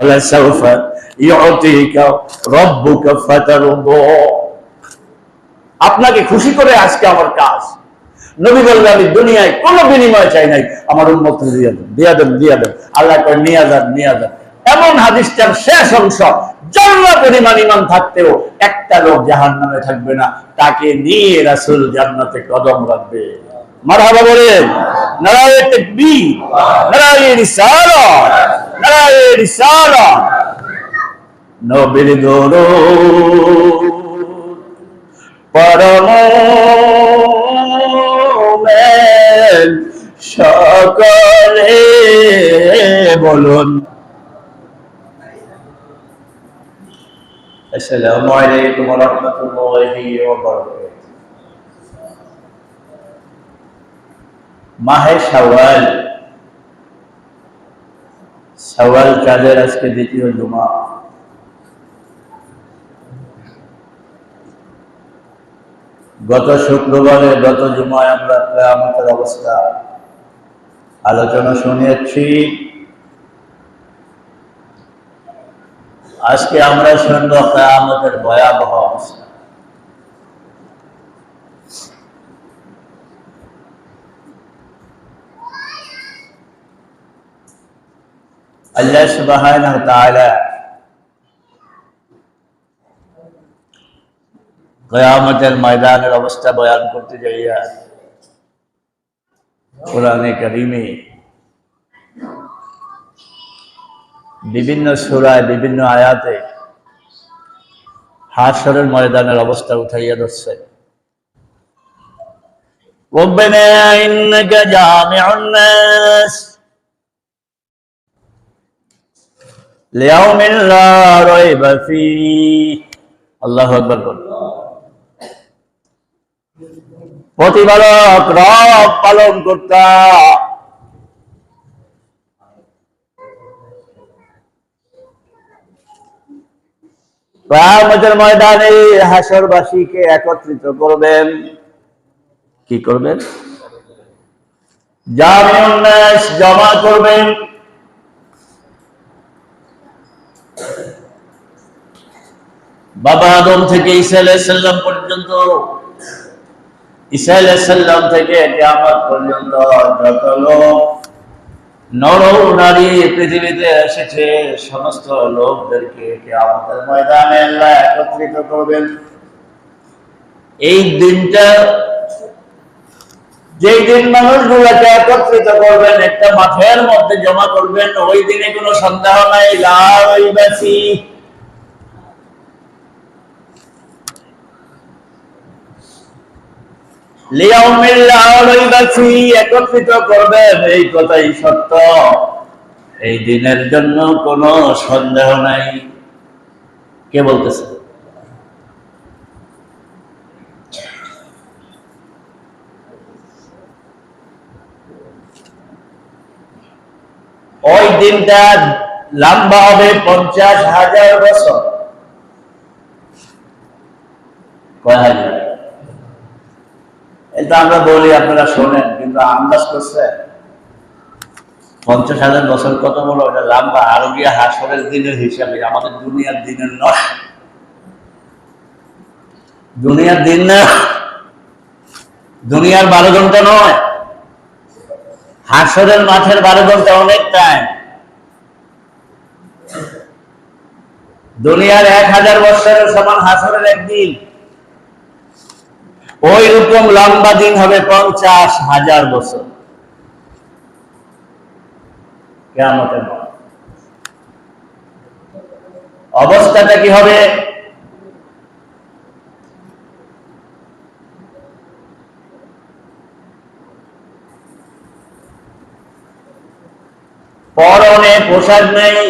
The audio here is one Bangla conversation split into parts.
ولسوف يعطيك ربك فترضى আপনাকে খুশি করে আজকে আমার কাজ নবী বললেন আমি দুনিয়ায় কোনো বিনিময় চাই নাই আমার উন্মত দিয়ে দেন দিয়া দেন দিয়া দেন আল্লাহ কয় নিয়ে যান নিয়ে যান এমন হাদিসটার শেষ অংশ জন্ম পরিমাণ ইমান থাকতেও একটা লোক জাহান নামে থাকবে না তাকে নিয়ে রাসুল জান্নাতে কদম রাখবে মারহাবা বলেন নারায়ে সকলে বলুন। আসসালামু আলাইকুম রাহমাতুল্লাহি মাহে শাওয়াল। শাওয়াল চাঁদের আজকে দ্বিতীয় জুমা। গত শুক্রবারে, গত জুমায় আমরা কেয়ামতের অবস্থা। আলোচনা শুনেছি আজকে আমরা শুনব কেয়ামতের ভয়াবহ অবস্থা। আল্লাহ সুবহানাহু ওয়া তাআলা কয়ামতের ময়দানের অবস্থা বয়ান করতে যাইয়া কোরআনে করিমে বিভিন্ন সুরায় বিভিন্ন আয়াতে হাসরের ময়দানের অবস্থা উঠাইয়া ধরছে ربنا إنك جامع الناس আল্লাহ আকবর প্রতিপালক রব পালন করতা। কামতের ময়দানে হাসরবাসীকে একত্রিত করবেন। কি করবেন? জামিউন্নাস জমা করবেন। বাবা আদম থেকে ঈসা আলাইহিস পর্যন্ত, ঈসা আলাইসাল্লাম থেকে কিয়ামত পর্যন্ত যত লোক নর নারী পৃথিবীতে এসেছে, সমস্ত লোকদেরকে কিয়ামতের ময়দানে আল্লাহ একত্রিত করবেন। এই দিনটা যেই দিন মানুষগুলোকে একত্রিত করবেন, একটা মাঠের মধ্যে জমা করবেন, ওই দিনে কোনো সন্দেহ নাই লাইবাসি একত্রিত করবেন, এই কথাই সত্য। এই দিনের জন্য কোনো সন্দেহ নাই। কে বলতেছে? ওই দিনটা লম্বা হবে পঞ্চাশ হাজার বছর। এটা আমরা বলি, আপনারা শোনেন, কিন্তু আন্দাজ করছে? পঞ্চাশ হাজার বছর কত বড় এটা লম্বা আরও গিয়া হাসরের দিনের হিসাবে, আমাদের দুনিয়ার দিনের নয়। দুনিয়ার দিন না, দুনিয়ার বারো ঘণ্টা নয়। হাসরের মাঠের বারো ঘণ্টা অনেক টাইম দুনিয়ার এক হাজার বছরের সমান হাসরের একদিন। ওই রকম লম্বা দিন হবে পঞ্চাশ হাজার বছর। কেমতের অবস্থাটা কি হবে? পরনে পোশাক নেই।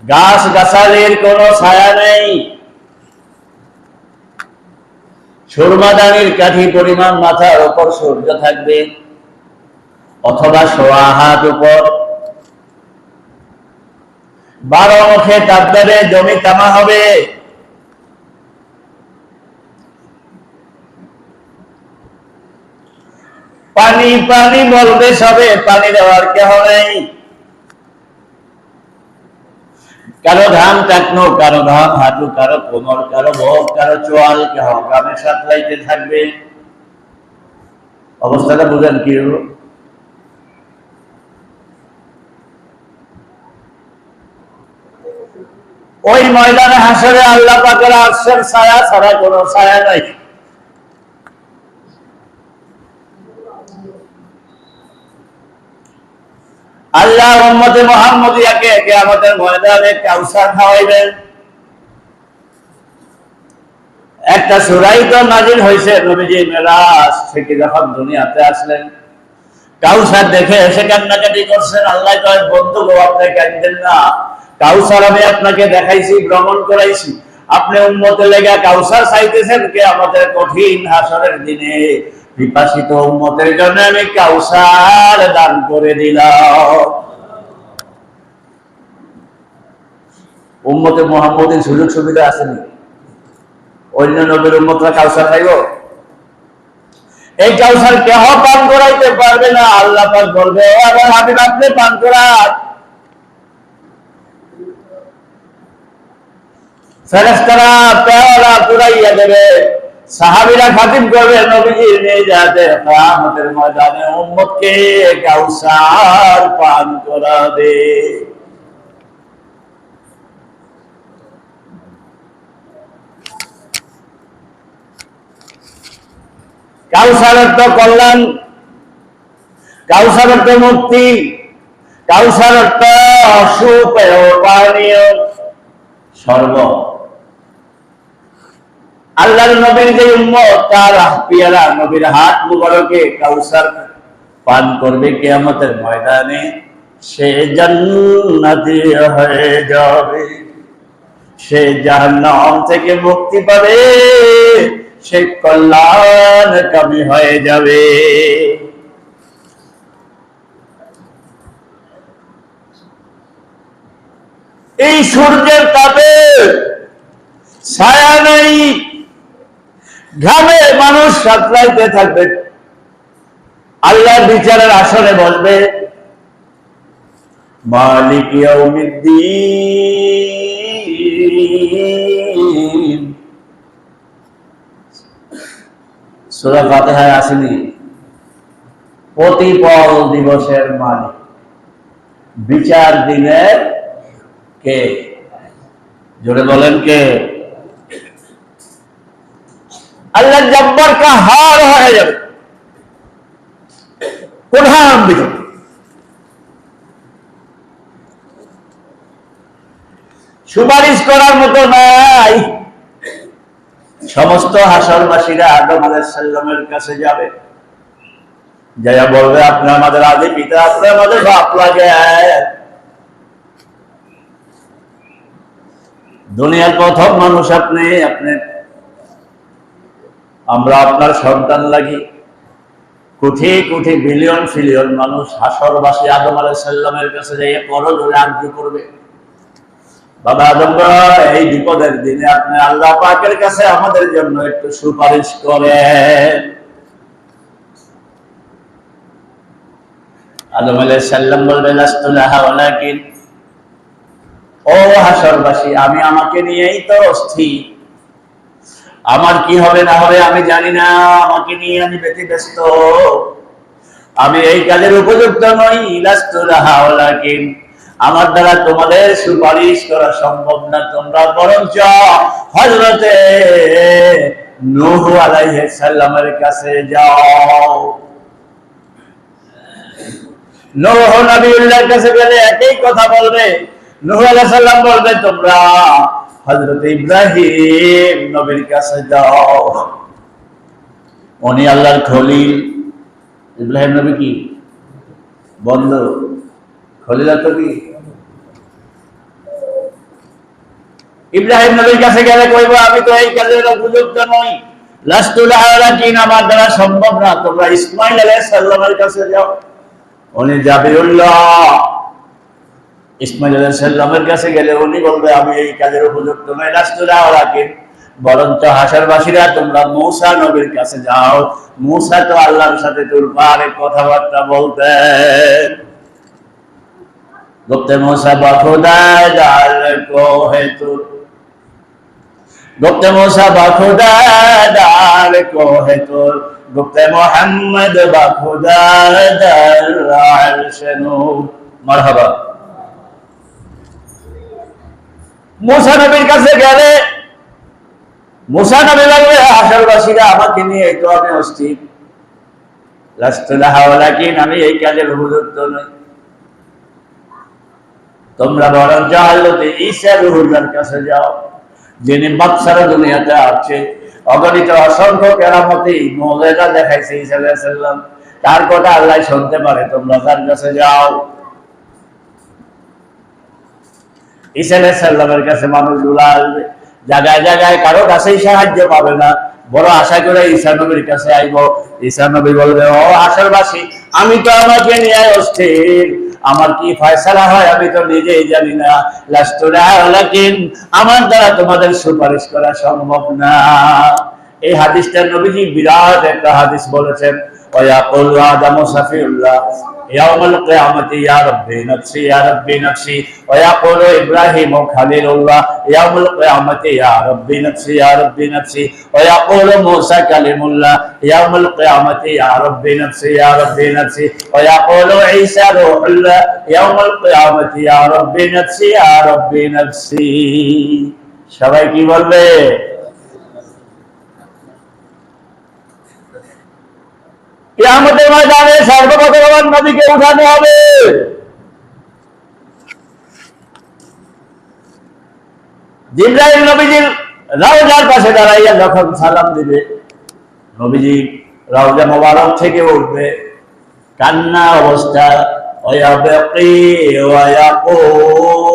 গাছ গাছালির কোন ছায়া নেই। সুরমাদানির কাঠি পরিমাণ মাথার উপর সূর্য থাকবে, অথবা সোয়া হাত উপর। বারো মুখে তাপদারে জমি তামা হবে। পানি পানি বলবে সবে, পানি দেওয়ার কেহ নেই। কারও ধান টাকনো, কারও ধান হাঁটু, কারও কোমর, কারও ভোগ কারও চোয়াল, কেহ গ্রামে সাতলাইতে থাকবে। অবস্থাটা বুঝেন কি হলো? ওই ময়দানে হাসরে আল্লাহ পাকের আরশের ছায়া ছাড়া কোনো ছায়া নাই। আল্লাহ উম্মতে মুহাম্মদিয়াকে ময়দানে কাউসার খাওয়াইবেন। একটা সুরাই তো নাজিল হয়েছে মেরাজ থেকে যখন দুনিয়াতে আসলেন, কাউসার দেখে এসে কান্নাকাটি করছেন, আল্লাহ বন্ধু গো, আপনি না। কাউসার আমি আপনাকে দেখাইছি, ভ্রমণ করাইছি। আপনি উন্মতে লেগে কাউসার চাইতেছেন কে আমাদের কঠিন হাসরের দিনে। বিপাসিত উন্মতের জন্য আমি কাউসার দান করে দিলাম। উম্মতে মোহাম্মদের সুযোগ সুবিধা আসেনি। অন্য নবীর উম্মতরা কাউসার খাইব? এই কাউসার কেহ পান করাইতে পারবে না, আল্লাহ পাক বলবে ও আমার হাবিব, আপনি পান করান। ফেরেশতারা পেওয়ালা পুরাইয়া দেবে। সাহাবীরা খাতিম করবে নবীজি নিয়ে যাতে কিয়ামতের ময়দানে উম্মতকে কাউসার পান করাবে। কাউসার অর্থ কল্যাণ কাউসার অর্থ মুক্তি কাউসার অর্থ সুপেয় পানীয় সর্ব আল্লাহর নবীর যে উম্মত, তার পিয়ারা নবীর হাত মুবারকে কাউসার পান করবে কিয়ামতের ময়দানে। সে জান্নাতি হয়ে যাবে। সে জাহান্নাম থেকে মুক্তি পাবে। সে কল্যাণ কমি হয়ে যাবে। এই সূর্যের তাপে ছায়া নেই। ঘামে মানুষ সাঁতরাইতে থাকবে। আল্লাহ বিচারের আসনে বসবে। মালিক সূরা ফাতিহায় আসেনি। প্রতিপল দিবসের মালিক। বিচার দিনের কে? জোরে বলেন কে? আল্লাহ জব্বর কা হার হয়ে যাবে। প্রধান সুপারিশ করার মতো নাই। সমস্ত হাসরবাসীরা আদম আলাইসাল্লামের কাছে যাবে। যাইয়া বলবে, আপনি আমাদের আদি পিতা, আপনি আমাদের বাপ লাগে। দুনিয়ার প্রথম মানুষ আপনি আপনি আমরা আপনার সন্তান লাগি। কোটি কোটি বিলিয়ন ফিলিয়ন মানুষ হাসরবাসী আদম আলাইসাল্লামের কাছে যাইয়া করো ধরে আর্য করবে। বাবা আদম এই বিপদের দিনে আপনি আল্লাহ পাকের কাছে আমাদের জন্য একটু সুপারিশ করেন। আদম আলাইহিস সালাম বলবে ও হাসরবাসী, আমি আমাকে নিয়েই তো অস্থির। আমার কি হবে না হবে আমি জানি না, আমাকে নিয়ে আমি ব্যতিব্যস্ত। আমি এই কাজের উপযুক্ত নই লাস্তুলাহা আমার দ্বারা তোমাদের সুপারিশ করা সম্ভব না তোমরা, বরঞ্চ হজরতে নূহ আলাইহিস সালামের কাছে যাও। নূহ নবীউল্লাহর কাছে গেলে একই কথা বলবে। নূহ আলাইহিস সালাম বলবে, তোমরা হযরত ইব্রাহিম নবীর কাছে যাও। উনি আল্লাহর খলিল। ইব্রাহিম নবী কি? বন্ধ। খলিল তো কি? ইব্রাহিম নবীর কাছে গেলে কইব, আমি তো এই কাজের উপযুক্ত নই। আমার দ্বারা সম্ভব না। তোমরা ইসমাইল আলাইহিস সালামের কাছে যাও। উনি জাবিরুল্লাহ। ইসমাইল আলাইহিস কাছে গেলে উনি বলবে, আমি এই কাজের উপযুক্ত নই লাস্তুল আলাকিন বরঞ্চ হাসারবাসীরা তোমরা মৌসা নবীর কাছে যাও। মৌসা তো আল্লাহর সাথে তুলপারে কথাবার্তা বলতেন গুপ্তে মৌসা বাখুদা ডাল কো হে তুর গুপ্তে মৌসা বাখুদা ডাল কো হে তুর গুপ্তে মোহাম্মদ বাখুদা ডাল আরশে নূর। মারহাবা। মুসা নবীর কাছে গেলে, মুসা নবী বলবে আশারবাসীরা আমাকে নিয়ে এই তো আমি অস্থির আমি এই কাজের উপযুক্ত নই। তোমরা বরং জাহালতে ঈসা রুহুল্লার কাছে যাও, যিনি বাচ্চারা দুনিয়াতে আছে। অগণিত অসংখ্য কেরামতি মোলেরা দেখাইছে ঈসা আলাইহিস সালাম। তার কথা আল্লাহ শুনতে পারে, তোমরা তার কাছে যাও। কাছে মানুষগুলো আসবে জায়গায় জায়গায় কারও কাছেই সাহায্য পাবে না। বড় আশা করে ঈশা নবীর কাছে আইব। ঈশা নবী বলবে, ও আশারবাসী, আমি তো আমাকে নিয়ে অস্থির। আমার কি ফয়সালা হয় আমি তো নিজেই জানি না। আমার দ্বারা তোমাদের সুপারিশ করা সম্ভব না। এই হাদিসটা নবীজি বিরাট একটা হাদিস বলেছেন। ওয়া সাফিউল্লাহ। يوم القيامة يا ربي نفسي يا ربي نفسي ويقول إبراهيم خليل الله يوم القيامة يا ربي نفسي يا ربي نفسي ويقول موسى كلم الله يوم القيامة يا ربي نفسي يا ربي نفسي ويقول عيسى روح الله يوم القيامة يا ربي نفسي يا ربي نفسي সবাই কি বলবে কিয়ামতের ময়দানে সর্বপ্রথম নবীকে উঠানো হবে। জিব্রাইল নবীজির রাউজার পাশে দাঁড়াইয়া যখন সালাম দিবে, নবীজি রাউজা মোবারক থেকে উঠবে। কান্না অবস্থা ওয়ায়াবকি ওয়ায়াকুল।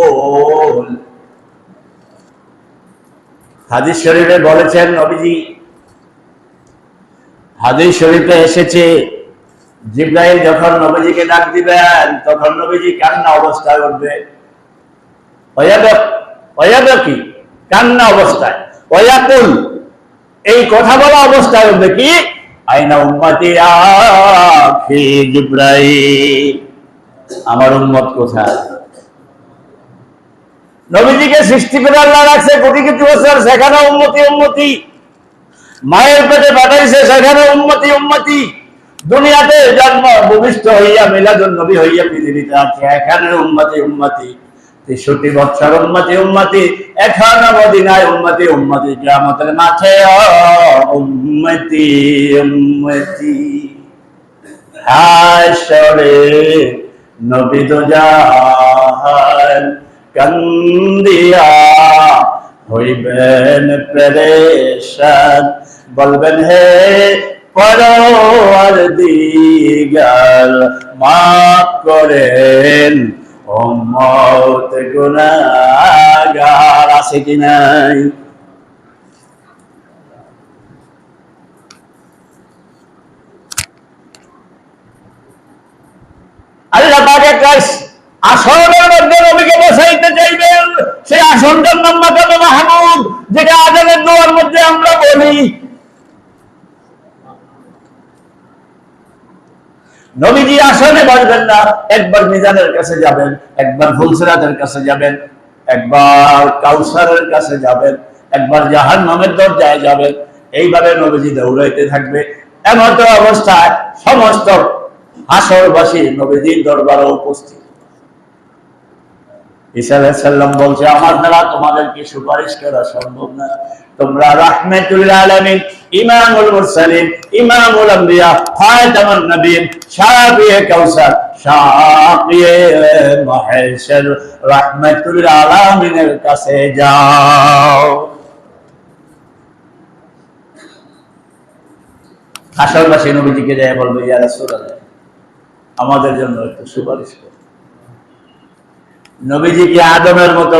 হাদিস শরীফে বলেছেন, নবীজি হাদিস শরীফে এসেছে, জিব্রাইল যখন নবীজিকে ডাক দিবেন, তখন নবীজি কান্না অবস্থায় উঠবে। কি কান্না অবস্থায়। ওয়াকুল এই কথা বলা অবস্থায় উঠবে কি? আইনা উম্মতি আখি জিব্রাইল। আমার উম্মত কোথায়? নবীজিকে সৃষ্টি করে আল্লাহ রাখছে, কোটি কোটি বছর, সেখানে উন্মতি উন্মতি মায়ের পেটে পাঠাইছে সেখানে উন্মতি উন্মতি দুনিয়াতে জন্ম ভূমিষ্ঠ হইয়া মিলাদুল নবী হইয়া পৃথিবীতে আছে। এখানে উন্মতি উন্মতি তেষট্টি বছর উন্মতি উন্মতি এখন মদিনায় উন্মতি উন্মতি কিয়ামতের মাঠে উন্মতি উন্মতি হাসরে নবী তো জাহান কান্দিয়া হইবেন প্রেরেশান বলবেন, হে পরওয়ার দিগার, মাফ করেন, উম্মত গুনাহগার। আছে কি নাই? বসাইতে চাইবেন। যেটা আজানের দোয়ার মধ্যে আমরা বলি। নবীজি আসনে বসবেন না, একবার মিজানের কাছে যাবেন, একবার ফুলসিরাতের কাছে যাবেন, একবার কাউসারের কাছে যাবেন, একবার জাহান নামের দরজায় যাবেন। এইভাবে নবীজি দৌড়াইতে থাকবে। এমত অবস্থায় সমস্ত আসরবাসী নবীজির দরবারে উপস্থিত। বলছে, আমার দ্বারা তোমাদেরকে সুপারিশ করা সম্ভব না? তোমরা ইমামুল ইমামুল আম্বিয়া নবীন, শাফিয়ে কাউসার, শাফিয়ে কাছে যাও। হাসরবাসী নবীজিকে যায় বলবে আমাদের জন্য একটু সুপারিশ করুন নবীজি কি আদমের মতো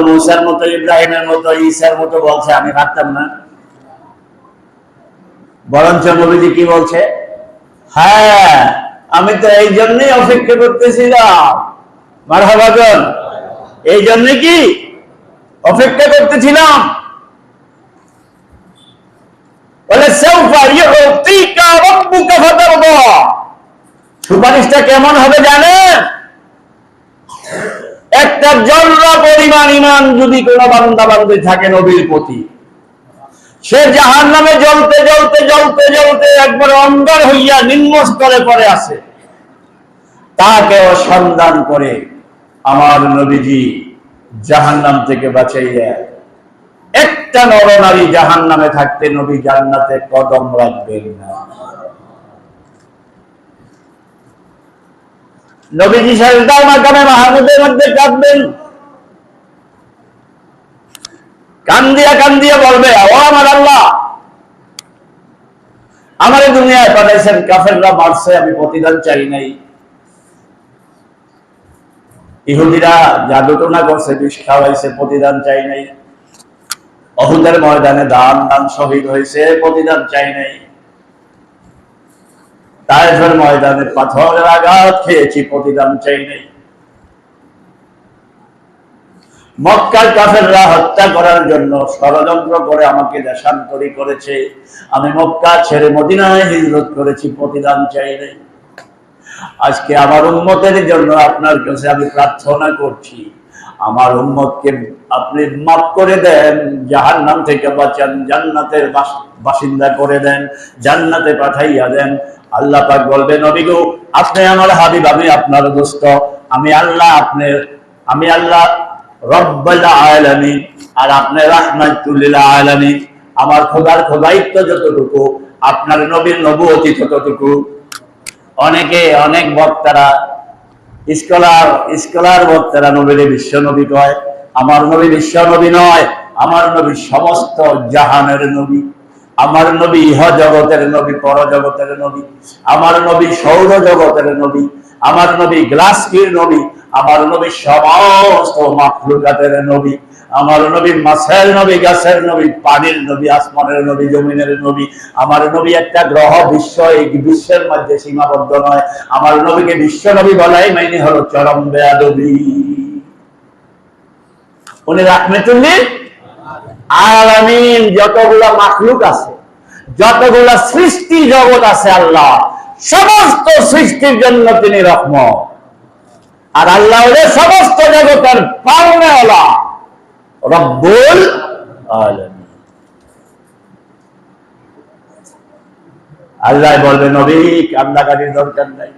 মতো, ইব্রাহিমের মতো, ঈসার মতো বলছে, আমি ভাবতাম না। বরঞ্চ নবীজি কি বলছে? হ্যাঁ আমি তো এই জন্যই অপেক্ষা করতেছিলাম। মারহাবাজন এই জন্য কি অপেক্ষা করতেছিলাম? সুপারিশটা কেমন হবে জানেন? একটা জলরা পরিমাণ ইমান যদি কোনো বান্দা বান্ধে থাকে নবীর প্রতি। সে জাহান নামে জ্বলতে জ্বলতে জ্বলতে জ্বলতে একবার অন্ধকার হইয়া নিম্ন স্তরে পড়ে আসে তাকেও সন্ধান করে আমার নবীজি জাহান নাম থেকে বাঁচাইয়া একটা নরনারী জাহান নামে থাকতে নবী জান্নাতে কদম রাখবেন না। নবীজি সাজদার মাকামে মাহমুদের মধ্যে কাঁদবেন। কান্দিয়া কান্দিয়া বলবে, ও আমার আল্লাহ, আমার দুনিয়ায় পাঠাইছেন কাফেররা মারছে আমি প্রতিদান চাই নাই। ইহুদিরা জাদুটনা করছে, বিষ খাওয়াইছে, প্রতিদান চাই নাই। অহুদের ময়দানে দান দান শহীদ হয়েছে, প্রতিদান চাই নাই। তাইফের ময়দানে পাথরের আঘাত খেয়েছি, প্রতিদান চাই নাই। মক্কার কাফেররা হত্যা করার জন্য ষড়যন্ত্র করে আমাকে দেশান্তরী করেছে। আমি মক্কা ছেড়ে মদিনায় হিজরত করেছি, প্রতিদান চাই নাই। আজকে আমার উন্মতের জন্য আপনার কাছে আমি প্রার্থনা করছি। আমার উম্মতকে আপনি মাফ করে দেন জাহার নাম থেকে বাঁচান, জান্নাতের বাসিন্দা করে দেন, জান্নাতে পাঠাইয়া দেন। আল্লাহ পাক বলবেন, নবী গো, আপনি আমার হাবিব, আমি আপনার দোস্ত। আমি আল্লাহ আপনি আমি আল্লাহ রব্বাল আলামিন, আর আপনি রাহমাতুল্লিল আলামিন। আমার খোদার খোদাইত্ব যতটুকু, আপনার নবীর নবুয়তি ততটুকু। অনেকে, অনেক বক্তারা স্কলার স্কলার বক্তারা নবীরে বিশ্ব নবী কয়, আমার নবী বিশ্ব নবী নয়, আমার নবী সমস্ত জাহানের নবী। আমার নবী ইহ জগতের নবী, পর জগতের নবী। আমার নবী সৌর জগতের নবী। আমার নবী গ্লাসকির নবী। আমার নবী সমস্ত মাফলুকাতের নবী। আমার নবী মাছের নবী, গাছের নবী, পানির নবী, আসমানের নবী, জমিনের নবী, আমার নবী একটা গ্রহ, বিশ্ব, এই বিশ্বের মধ্যে সীমাবদ্ধ নয়। আমার নবীকে বিশ্ব নবী বলাই মাইনে হলো চরম বেয়াদবি। উনি রাহমেতুল্লিল আলামিন, যতগুলা মাখলুক আছে, যতগুলা সৃষ্টি জগৎ আছে আল্লাহ, সমস্ত সৃষ্টির জন্য তিনি রহমত। আর আল্লাহ সমস্ত জগতের পাওনাওয়ালা রব্বুল আলামিন। আল্লাহ বলবে, নবী কান্দাকাটির দরকার নাই।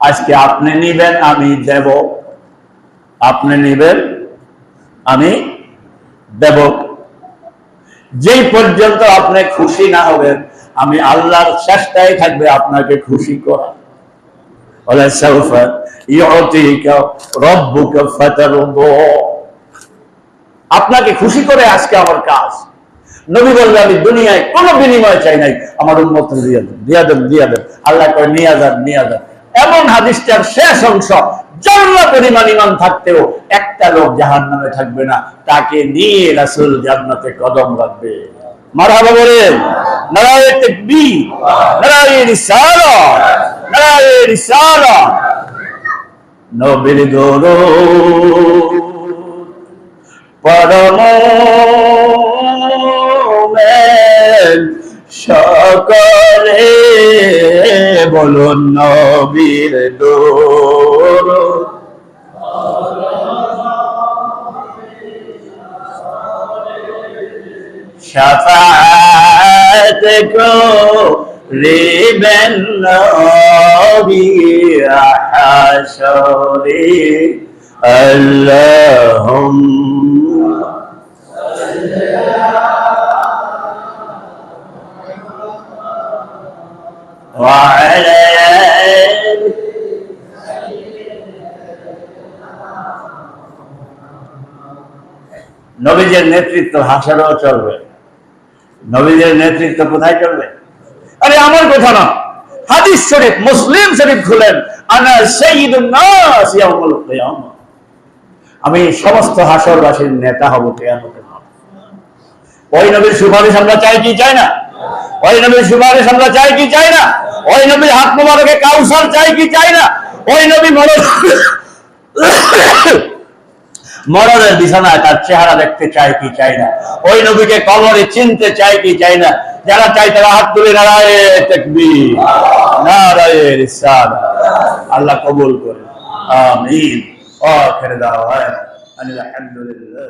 আজকে আপনি নিবেন, আমি দেব। আপনি নিবেন, আমি দেব। যেই পর্যন্ত আপনি খুশি না হবেন, আমি আল্লাহর চেষ্টায় থাকবে আপনাকে খুশি করা। বলে সৌফা ইউতিকা রব্বুকা ফাতারদা। আপনাকে খুশি করে আজকে আমার কাজ। নবী বললে আমি দুনিয়ায় কোনো বিনিময় চাই নাই। আমার উন্মত আল্লাহ করে নিয়ে যান এমন হাদিসটার শেষ অংশ জন্ম পরিমাণ ইমান থাকতেও একটা লোক জাহান নামে থাকবে না। তাকে নিয়ে রাসুল জান্নাতে কদম রাখবে। মারহাবা বলেন পরমেন সকলে বলুন নবীর দোর সাফাত কো রিবেন নবী হাসরে আল্লাহুম নবীজের নেতৃত্ব হাসারও চলবে। নবীজের নেতৃত্ব কোথায় চলবে? আরে আমার কথা না। হাদিস শরীফ, মুসলিম শরীফ খুলেন, আনা আমি সমস্ত হাসরবাসীর নেতা হব কিয়ামতের। ওই নবীর সুপারিশ আমরা চাই কি চাই না? ওই নবীর সুপারিশ আমরা চাই কি চাই না? ওই নবীর হাত মোবারকে কাউসার চাই কি চাই না? ওই নবী মরণ মরণের বিছানায় তার চেহারা দেখতে চাই কি চাই না। ওই নবীকে কবরে চিনতে চাই কি চাই না। যারা চাই তারা হাত তুলে নারায় আল্লাহ কবুল করে আমিন। আখির দাওয়ানা আলহামদুলিল্লাহ